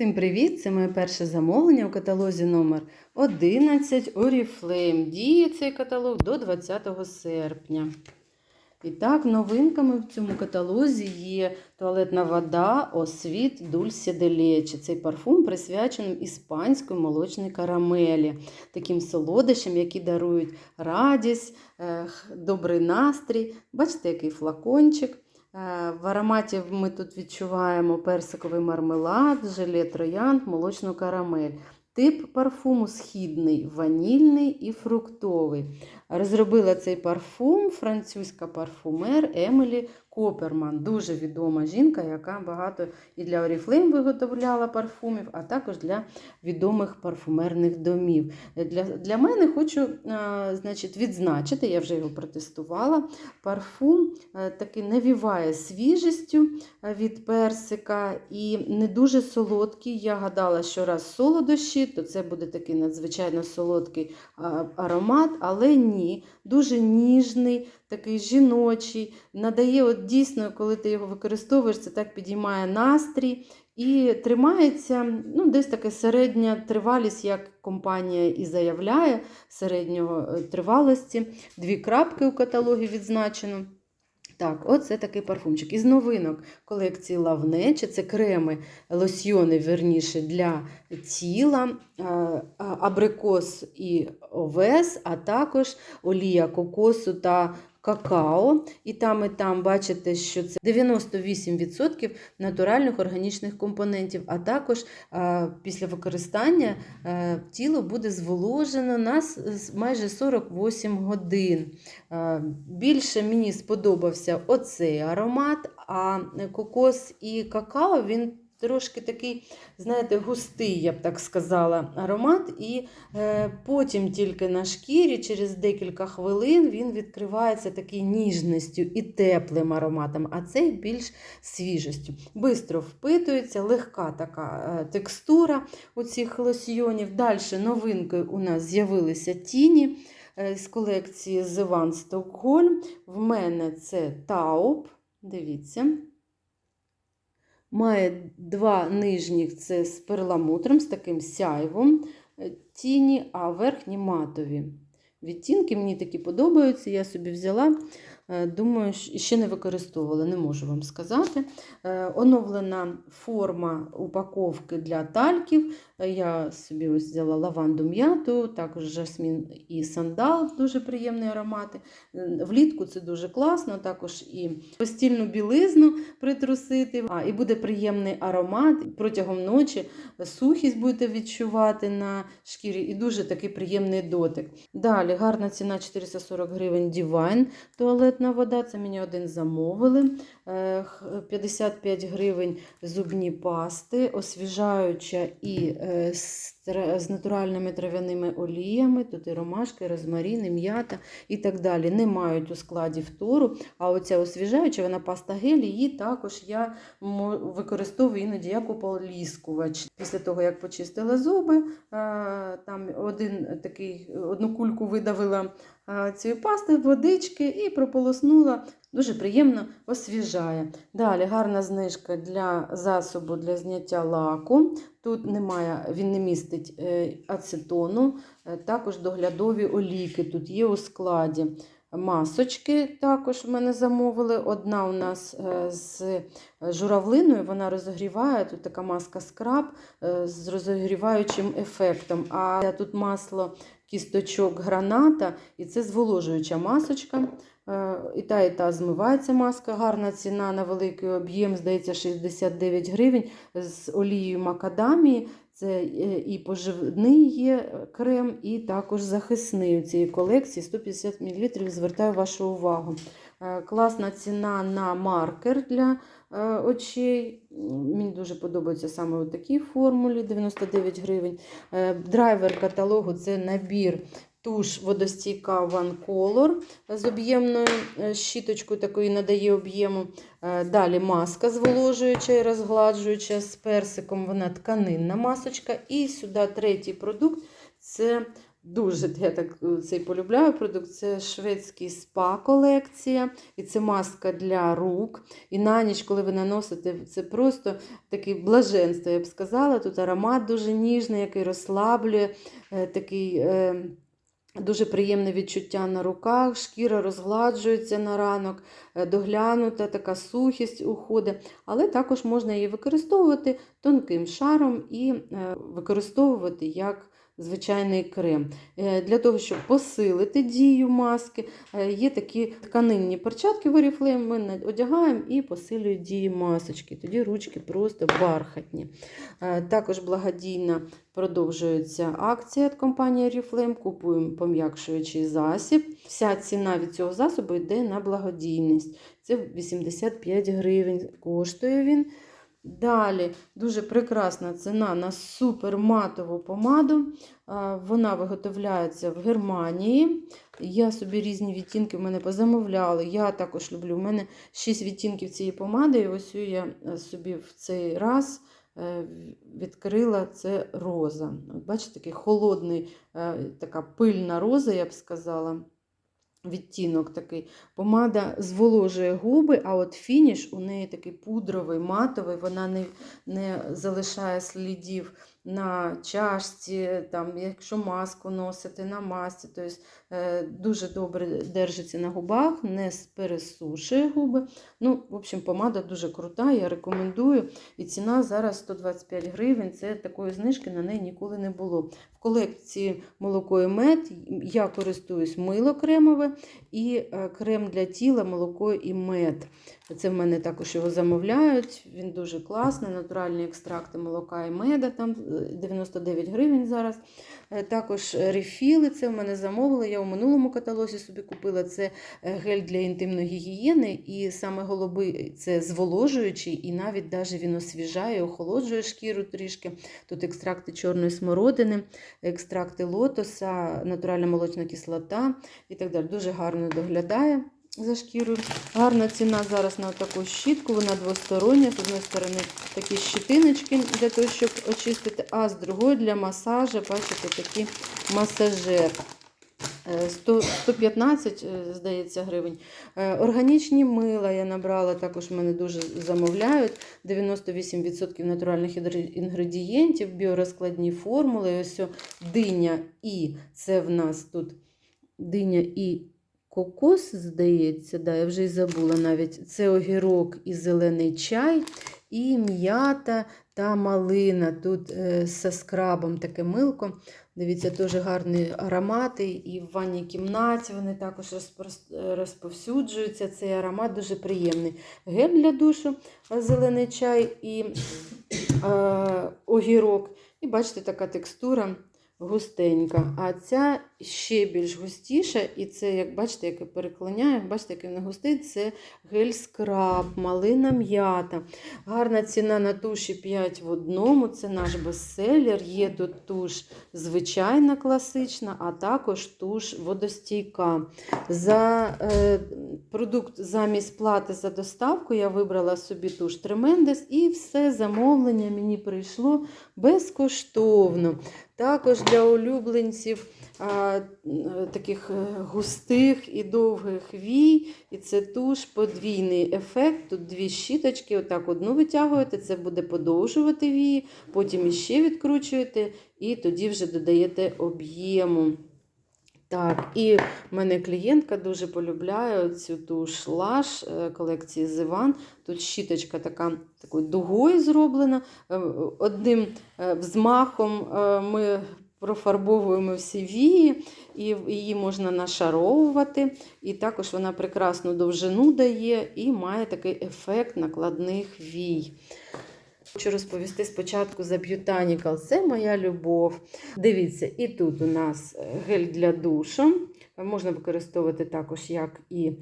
Всім привіт! Це моє перше замовлення у каталозі номер 11 Oriflame. Діє цей каталог до 20 серпня. І так, новинками в цьому каталозі є туалетна вода Освіт de Leche. Цей парфум присвячений іспанської молочній карамелі, таким солодощам, які дарують радість, добрий настрій. Бачите, який флакончик. Е, В ароматі ми тут відчуваємо персиковий мармелад, желе троянд, молочну карамель. Тип парфуму східний, ванільний і фруктовий. Розробила цей парфум французька парфумер Емілі Коперман. Дуже відома жінка, яка багато і для Oriflame виготовляла парфумів, а також для відомих парфумерних домів. Для, для мене хочу а, значить, відзначити, я вже його протестувала. Парфум а, таки навіває свіжістю від персика і не дуже солодкий. Я гадала, що раз солодощі, то це буде такий надзвичайно солодкий аромат, але ні, дуже ніжний, такий жіночий. Надає, от дійсно, коли ти його використовуєш, це так підіймає настрій. І тримається ну, десь така середня тривалість, як компанія і заявляє, середнього е, тривалості. Дві крапки у каталогі відзначено. Так, оце такий парфумчик. Із новинок колекції Лавнече, це креми, лосьйони, верніше, для тіла, е, абрикос і овес, а також олія кокосу та какао. І там, і там бачите, що це 98% натуральних органічних компонентів, а також після використання е, тіло буде зволожено на майже 48 годин. Е, Більше мені сподобався оцей аромат, а кокос і какао він трошки такий, знаєте, густий, я б так сказала, аромат. І е, потім тільки на шкірі, через декілька хвилин, він відкривається такий ніжністю і теплим ароматом, а цей більш свіжістю. Бистро впитується, легка така е, текстура у цих лосьйонів. Далі новинкою у нас з'явилися тіні е, з колекції The One Stockholm. В мене це Тауп. Дивіться. Має два нижніх це з перламутром, з таким сяйвом е, тіні, а верхні матові. Відтінки мені такі подобаються. Я собі взяла. Е, Думаю, ще не використовувала, не можу вам сказати. Е, Оновлена форма упаковки для тальків. Е, Я собі ось взяла лаванду м'яту, також жасмін і сандал, дуже приємні аромати. Е, Влітку це дуже класно, також і постільну білизну притрусити. А, і буде приємний аромат. Протягом ночі сухість будете відчувати на шкірі, і дуже такий приємний дотик. Далі гарна ціна 440 гривень Divine туалетна вода. Це мені один замовили. Е, х- 55 гривень зубні пасти, освіжаюча і е, з, натуральними трав'яними оліями. Тут і ромашки, і м'ята і так далі. Не мають у складі фтору. А оця освіжаюча, вона паста гель, її також я використовую іноді як ополіскувач. Після того, як почистила зуби, е, там один такий, одну кульку видавила е, цієї пасти, водички і прополоснула. Дуже приємно освіжає. Далі гарна знижка для засобу для зняття лаку. Тут немає, він не містить е, ацетону, е, також доглядові олійки тут є у складі. Масочки також в мене замовили. Одна у нас е, з журавлиною, вона розогріває. Тут така маска скраб з розогріваючим ефектом. А тут масло кісточок граната, і це зволожуюча масочка. Е, І та, і та змивається маска. Гарна ціна на великий об'єм, здається, 69 гривень з олією макадамії. Це е, і поживний є крем, і також захисний у цієї колекції 150 мл. Звертаю вашу увагу. Е, Класна ціна на маркер для очей. Мені дуже подобається саме у такій формулі 99 гривень. Драйвер каталогу це набір туш водостійка One з об'ємною е, щіточкою, такої надає об'єму. Е, Далі маска зволожуюча і розгладжуюча з персиком, вона тканинна масочка. І сюди третій продукт це Дуже я так е, цей полюбляю продукт. Це шведський спа колекція, і це маска для рук. І на ніч, коли ви наносите, це просто таке блаженство, я б сказала. Тут аромат дуже ніжний, який розслаблює, такий. Дуже приємне відчуття на руках, шкіра розгладжується на ранок, е, доглянута, така сухість уходить, але також можна її використовувати тонким шаром і е, використовувати як звичайний крем. Е, Для того, щоб посилити дію маски, е, є такі тканинні перчатки в Oriflame, ми одягаємо і посилюють дію масочки. Тоді ручки просто бархатні. Е, Також благодійна продовжується акція від компанії Oriflame. Купуємо пом'якшуючий засіб. Вся ціна від цього засобу йде на благодійність. Це 85 гривень коштує він. Далі дуже прекрасна ціна на суперматову помаду. Вона виготовляється в Германії. Я собі різні відтінки в мене позамовляла. Я також люблю. У мене 6 відтінків цієї помади. І ось я е, собі в цей раз е, відкрила це роза. Бачите, такий холодний, е, така пильна роза, я б сказала. Відтінок такий. Помада зволожує губи, а от фініш у неї такий пудровий, матовий, вона не, не залишає слідів на чашці, там, якщо маску носити, на масці. Тобто е, дуже добре держиться на губах, не пересушує губи. Ну, в общем, помада дуже крута, я рекомендую. І ціна зараз 125 гривень. Це такої знижки на неї ніколи не було. В колекції молоко і мед я користуюсь мило кремове і е, крем для тіла, молоко і мед. Це в мене також його замовляють. Він дуже класний. Натуральні екстракти молока і меда, там 99 гривень зараз. Е, Також рефіли, це в мене замовили. Я у минулому каталозі собі купила це е, гель для інтимної гігієни. І саме голубий це зволожуючий, і навіть даже він освіжає, охолоджує шкіру трішки. Тут екстракти чорної смородини, екстракти лотоса, натуральна молочна кислота і так далі. Дуже гарно доглядає за шкірою. Гарна ціна зараз на таку щітку, вона двостороння. З однієї сторони такі щитиночки для того, щоб очистити, а з другої для масажу, бачите, такий масажер. Е, 100, 115, е, здається, гривень. Е, Органічні мила я набрала, також мене дуже замовляють. 98% натуральних інгредієнтів, біорозкладні формули. Ось диня і це в нас тут диня і кокос, здається, да, я вже й забула навіть. Це огірок і зелений чай, і м'ята та малина. Тут е, зі скрабом таке милко. Дивіться, дуже гарні аромати, і в ванній кімнаті вони також розповсюджуються. Цей аромат дуже приємний. Гель для душу, е, зелений чай і е, огірок. І бачите, така текстура густенька. А ця ще більш густіша, і це, як бачите, як я переклоняю, бачите, який він густий, це гель скраб, малина м'ята. Гарна ціна на туші 5 в одному. Це наш бестселер. Є тут туш звичайна класична, а також туш водостійка. За е, продукт замість плати за доставку я вибрала собі туш Тремендес і все замовлення мені прийшло безкоштовно. Також для улюбленців таких е, густих і довгих вій. І це туш подвійний ефект. Тут дві щіточки, отак одну витягуєте, це буде подовжувати вії, потім іще відкручуєте, і тоді вже додаєте об'єму. Так, і в мене клієнтка дуже полюбляє цю туш лаш е, колекції Зиван. Тут щіточка така такою дугою зроблена. Е, Одним е, взмахом е, ми профарбовуємо всі вії, і її можна нашаровувати. І також вона прекрасну довжину дає і має такий ефект накладних вій. Хочу розповісти спочатку за Botanical. Це моя любов. Дивіться, і тут у нас гель для душу. Можна використовувати також як і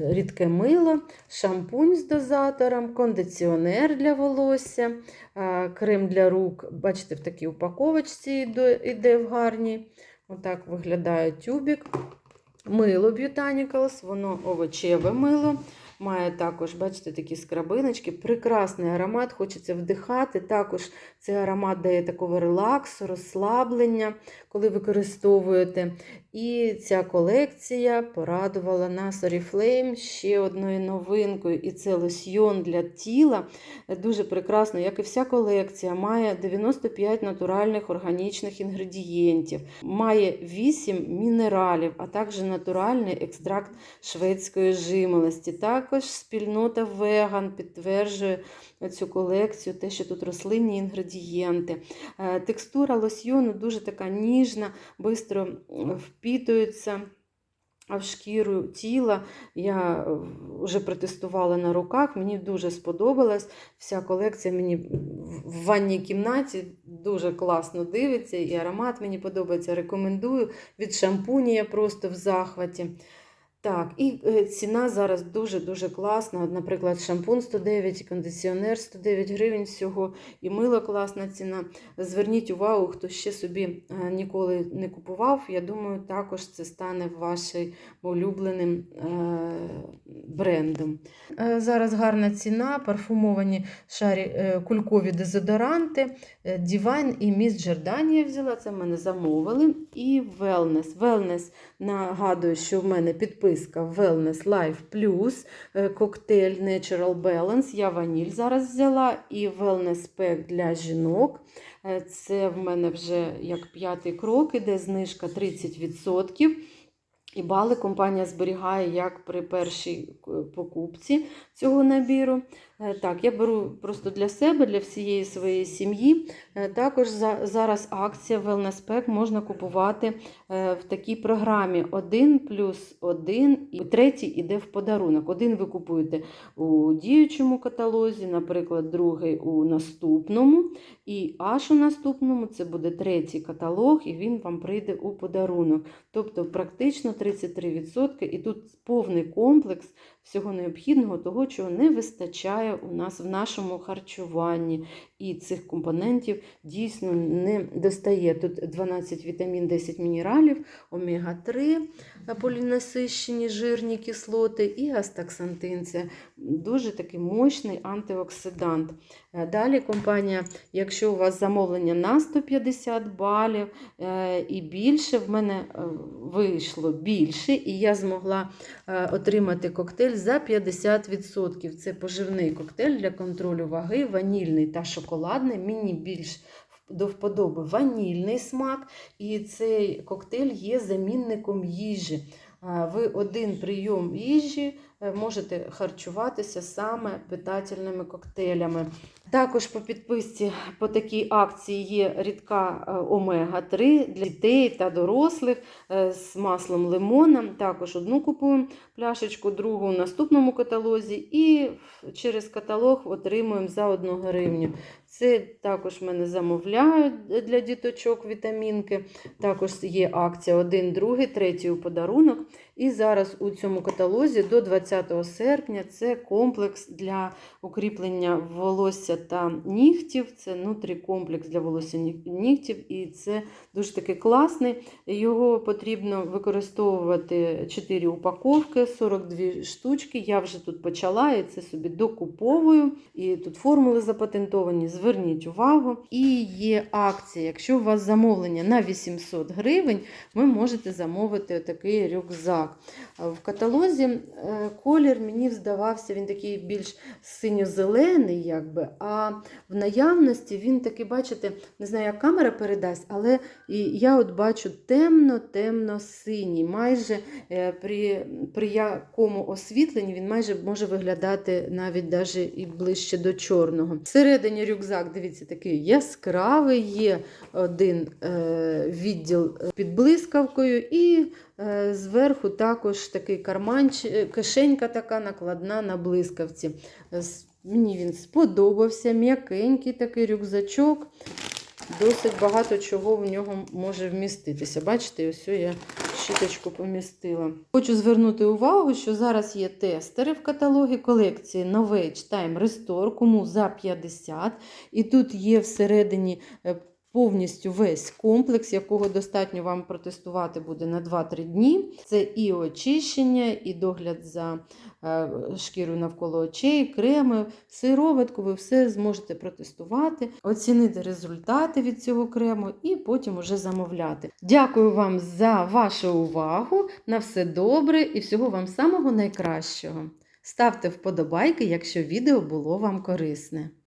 рідке мило, шампунь з дозатором, кондиціонер для волосся, крем для рук. Бачите, в такій упаковочці йде- в гарній. Отак виглядає тюбик. Мило Botanicals, воно овочеве мило. Має також, бачите, такі скрабиночки, прекрасний аромат, хочеться вдихати. Також цей аромат дає такого релаксу, розслаблення, коли використовуєте. І ця колекція порадувала нас Oriflame ще одною новинкою. І це лосьйон для тіла. Дуже прекрасно, як і вся колекція, має 95 натуральних органічних інгредієнтів, має 8 мінералів, а також натуральний екстракт шведської жимолості. Також спільнота веган підтверджує цю колекцію, те, що тут рослинні інгредієнти. Е, Текстура лосьйону дуже така ніжна, швидко впітується. А в шкіру тіла я вже протестувала на руках, мені дуже сподобалась. Вся колекція мені в ванній кімнаті дуже класно дивиться, і аромат мені подобається. Рекомендую. Від шампуні я просто в захваті. Так, і е, ціна зараз дуже-дуже класна. Наприклад, шампунь 109, і кондиціонер 109 гривень всього, і мило класна ціна. Зверніть увагу, хто ще собі е, ніколи не купував. Я думаю, також це стане вашим улюбленим е, брендом. Зараз гарна ціна, парфумовані шарі, кулькові дезодоранти. Divine і Miss Giordani я взяла, це в мене замовили. І Wellness. Wellness нагадую, що в мене підписка Wellness Life Plus, е, коктейль Natural Balance. Я ваніль зараз взяла, і Wellness Pack для жінок. Е, Це в мене вже як п'ятий крок, іде знижка 30%. І бали компанія зберігає як при першій е, покупці цього набіру. Е, Так, я беру просто для себе, для всієї своєї сім'ї. Е, Також за- зараз акція Wellness Pack можна купувати е, в такій програмі 1 плюс 1, і третій іде в подарунок. Один ви купуєте у діючому каталозі, наприклад, другий у наступному. І аж у наступному це буде третій каталог, і він вам прийде у подарунок. Тобто практично 33%, і тут повний комплекс всього необхідного, того, чого не вистачає у нас в нашому харчуванні. І цих компонентів дійсно не достає. Тут 12 вітамін, 10 мінералів, омега-3, полінасищені жирні кислоти і астаксантин. Це дуже такий мощний антиоксидант. Е, Далі компанія, якщо у вас замовлення на 150 балів е, і більше, в мене е, вийшло більше, і я змогла е, отримати коктейль за 50%. Це поживний коктейль для контролю ваги, ванільний та шоколадний. Мені більш до вподоби ванільний смак, і цей коктейль є замінником їжі. Ви один прийом їжі е, можете харчуватися саме питательними коктейлями. Також по підписці по такій акції є рідка е, омега-3 для дітей та дорослих е, з маслом лимона. Також одну купуємо пляшечку, другу в наступному каталозі, і через каталог отримуємо за 1 гривню. Це також мене замовляють для діточок вітамінки. Також є акція 1, 2, 3 у подарунок. І зараз у цьому каталозі до 20 серпня це комплекс для укріплення волосся та нігтів. Це нутрікомплекс для волосся нігтів. І це дуже таки класний. Його потрібно використовувати 4 упаковки, 42 штучки. Я вже тут почала і це собі докуповую. І тут формули запатентовані. Зверніть увагу. І є акція. Якщо у вас замовлення на 800 гривень, ви можете замовити такий рюкзак. В каталозі е, колір мені здавався, він такий більш синьо-зелений, якби, а в наявності він такий, бачите, не знаю, як камера передасть, але я от бачу темно-темно-синій. Майже е, при, при якому освітленні він майже може виглядати навіть даже і ближче до чорного. Всередині рюкзак, дивіться, такий яскравий, є один е, відділ під блискавкою, і е, зверху також такий карманчик, кишенька така накладна на блискавці. Мені він сподобався, м'якенький такий рюкзачок. Досить багато чого в нього може вміститися. Бачите, ось я щіточку помістила. Хочу звернути увагу, що зараз є тестери в каталогі колекції Novage Time Restore, кому за 50. І тут є всередині е, повністю весь комплекс, якого достатньо вам протестувати буде на 2-3 дні. Це і очищення, і догляд за е, шкірою навколо очей, креми, сироватку. Ви все зможете протестувати, оцінити результати від цього крему і потім уже замовляти. Дякую вам за вашу увагу. На все добре і всього вам самого найкращого. Ставте вподобайки, якщо відео було вам корисне.